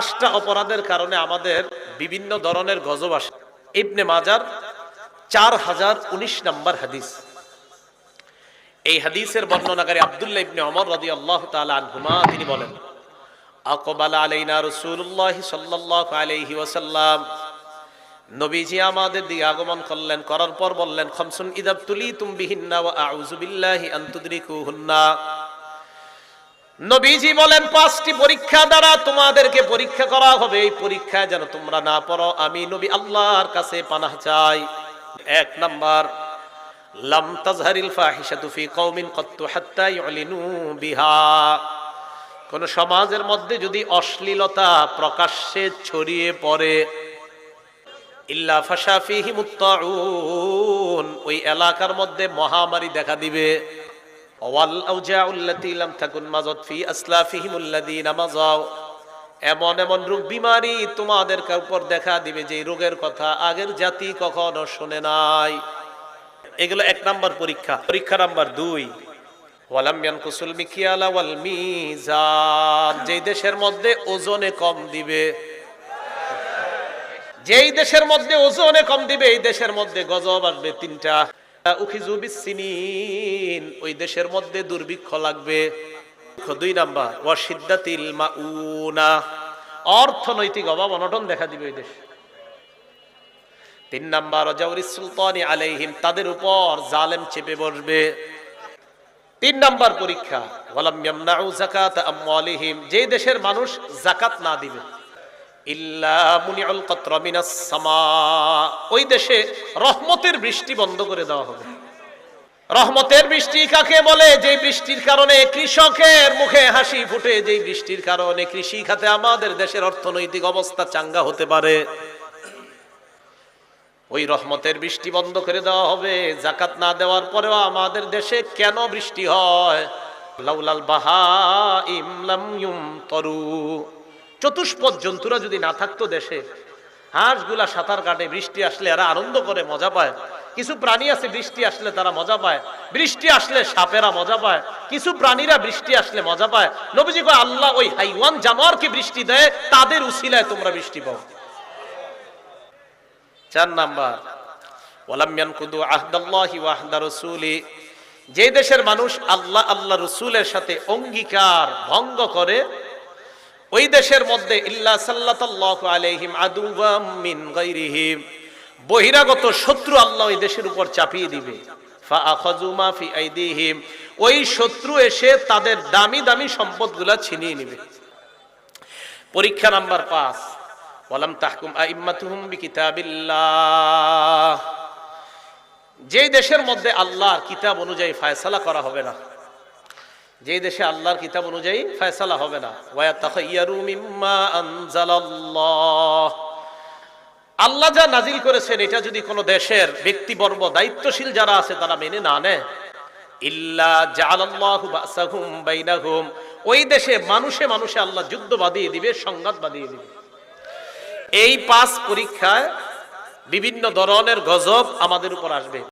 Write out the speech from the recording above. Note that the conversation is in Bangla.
পাঁচটা অপরাধের কারণে আমাদের বিভিন্ন ধরনের গজব আসে। ইবনে মাজার চার হাজার উনিশ নম্বর হাদিস। এই হাদিসের বর্ণনাকারী আব্দুল্লাহ ইবনে অমর রাদি আল্লাহ আনহুমা, তিনি বলেন, আকবাল আলাইনা রাসূলুল্লাহ সাল্লাল্লাহু আলাইহি নবীজি আমাদের দিকে আগমন করলেন, করার পর বললেন, খমসুন ইদাব তুলি তুম বিহিন্না নবীজি বলেন, পাঁচটি পরীক্ষা দ্বারা তোমাদেরকে পরীক্ষা করা হবে। এই পরীক্ষায় যেন তোমরা না পড়ো, আমি নবী আল্লাহর কাছে পানাহ চাই। এক নাম্বার, লাম তাজহারিল ফাহিশাতু ফি কওমিন কত্তু হাত্তা ইউলিনু বিহা। কোন সমাজের মধ্যে যদি অশ্লীলতা প্রকাশ্যে ছড়িয়ে পড়ে, ইল্লা ফাশা ফিহি মুত্তাউন ওই এলাকার মধ্যে মহামারী দেখা দিবে। ওয়াল আউজাউল্লাতি লাম তাকুন মাজাত ফি আসলাফিহিমুল্লাযিনা মাজাও এমন এমন রোগ বিমারি তোমাদের উপর দেখা দিবে যে রোগের কথা আগের জাতি কখনো শুনে নাই। এগুলো এক নাম্বার পরীক্ষা। পরীক্ষা নাম্বার দুই। যেই দেশের মধ্যে ওজনে কম দিবে। যেই দেশের মধ্যে ওজনে কম দিবে, এই দেশের মধ্যে গজব আসবে তিনটা। ওই দেশের মধ্যে দুর্ভিক্ষ লাগবে। দুই নাম্বার ওয়াসিদ্দাতিল মাউনা, অর্থনৈতিক অভাব অনটন দেখা দিবে ওই দেশ। তিন নাম্বার অজাউরি সুলতানি আলাইহিম, তাদের উপর জালেম চেপে বসবে। তিন নাম্বার পরীক্ষা যে দেশের মানুষ জাকাত না দিবে। ওই দেশে রহমতের বৃষ্টি বন্ধ করে দেওয়া হবে। রহমতের বৃষ্টি কাকে বলে? যে বৃষ্টির কারণে কৃষকের মুখে হাসি ফুটে যে বৃষ্টির কারণে কৃষি খাতে আমাদের দেশের অর্থনৈতিক অবস্থা চাঙ্গা হতে পারে। ওই রহমতের বৃষ্টি বন্ধ করে দেওয়া হবে। জাকাত না দেওয়ার পরেও আমাদের দেশে কেন বৃষ্টি হয়? লাউলাল বাহা ইমলাম তরু। চতুষ্পদ জন্তুরা যদি না থাকতো দেশে, হাঁসগুলা সাঁতার কাটে, বৃষ্টি আসলে এরা আনন্দ করে, মজা পায়। কিছু প্রাণী আছে, বৃষ্টি আসলে তারা মজা পায়। বৃষ্টি আসলে সাপেরা মজা পায়। কিছু প্রাণীরা বৃষ্টি আসলে মজা পায়। নবীজি কয়, আল্লাহ ওই হাইওয়ান জানোয়ারকে বৃষ্টি দেয়, তাদের উসিলায় তোমরা বৃষ্টি পাও। চার নাম্বার যে দেশের মানুষ আল্লাহ আল্লাহ রসুলের সাথে অঙ্গীকার ভঙ্গ করে ওই দেশের মধ্যে ইল্লা সাল্লাতাল্লাহু আলাইহিম আদুওয়াম মিন গায়রিহিম বহিরাগত শত্রু আল্লাহ ওই দেশের উপর চাপিয়ে দিবে। ফাআখাযু মা ফি আইদিহিম। ওই শত্রু এসে তাদের দামি দামি সম্পদগুলা ছিনিয়ে নেবে। পরীক্ষা নাম্বার পাঁচ। ওয়ালাম তাহকুম আইম্মাতুহুম বিকিতাবিল্লাহ। যেই দেশের মধ্যে আল্লাহর কিতাব অনুযায়ী ফায়সালা করা হবে না যেই দেশে আল্লাহর কিতাব অনুযায়ী ফয়সালা হবে না। আল্লাহ যা নাজিল করেছেন, এটা যদি কোনো দেশের ব্যক্তিবর্গ, দায়িত্বশীল যারা আছে, তারা মেনে না নেয়। ওই দেশে মানুষে মানুষে আল্লাহ যুদ্ধ দিবে দিবে। এই পাঁচ পরীক্ষায় বিভিন্ন ধরনের গজব আমাদের উপর আসবে।